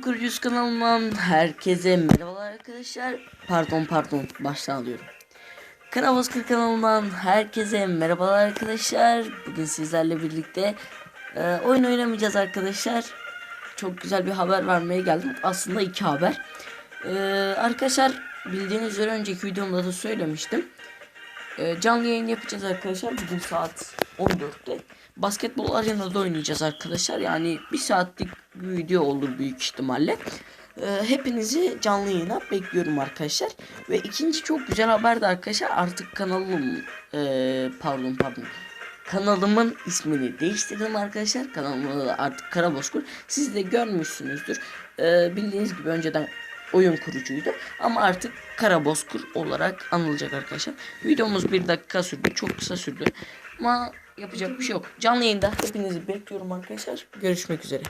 Kurucuyuz kanalından herkese merhabalar arkadaşlar. Pardon pardon baştan alıyorum. Kanavaskır kanalından herkese merhabalar arkadaşlar. Bugün sizlerle birlikte e, oyun oynamayacağız arkadaşlar. Çok güzel bir haber vermeye geldim. Aslında iki haber. E, arkadaşlar bildiğiniz üzere önceki videomda da söylemiştim. E, canlı yayın yapacağız arkadaşlar. Bugün saat 14'te. Basketbol arenada oynayacağız arkadaşlar. Yani bir saatlik bir video olur büyük ihtimalle. E, hepinizi canlı yayına bekliyorum arkadaşlar. Ve ikinci çok güzel haber de arkadaşlar artık kanalım e, pardon pardon kanalımın ismini değiştirdim arkadaşlar. Kanalımda da artık Karabozkur. Siz de görmüşsünüzdür. E, bildiğiniz gibi önceden oyun kurucuydu. Ama artık Karabozkur olarak anılacak arkadaşlar. Videomuz bir dakika sürdü. Çok kısa sürdü. Ama yapacak bir şey yok. Canlı yayında hepinizi bekliyorum arkadaşlar. Görüşmek üzere.